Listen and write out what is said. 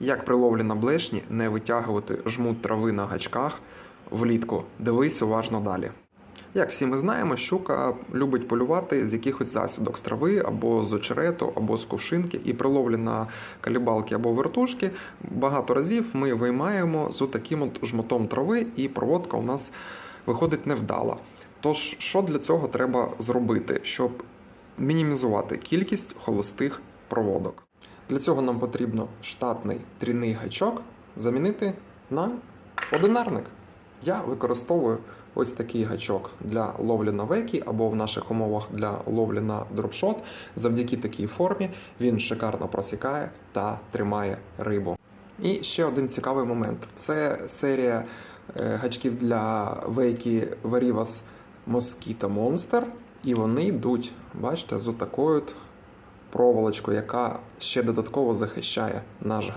Як при на блешні не витягувати жмут трави на гачках влітку. Дивись уважно далі. Як всі ми знаємо, щука любить полювати з якихось засідок з трави або з очерету, або з кувшинки, і при на калібалки або вертушки багато разів ми виймаємо з таким от жмотом трави, і проводка у нас виходить невдала. Тож, що для цього треба зробити, щоб мінімізувати кількість холостих проводок? Для цього нам потрібно штатний трійний гачок замінити на одинарник. Я використовую ось такий гачок для ловлі на векі або в наших умовах для ловлі на дропшот. Завдяки такій формі він шикарно просікає та тримає рибу. І ще один цікавий момент: це серія е, гачків для вейки Varivas Mosquito Monster. І вони йдуть, бачите, з такою проволочкою, яка ще додатково захищає наш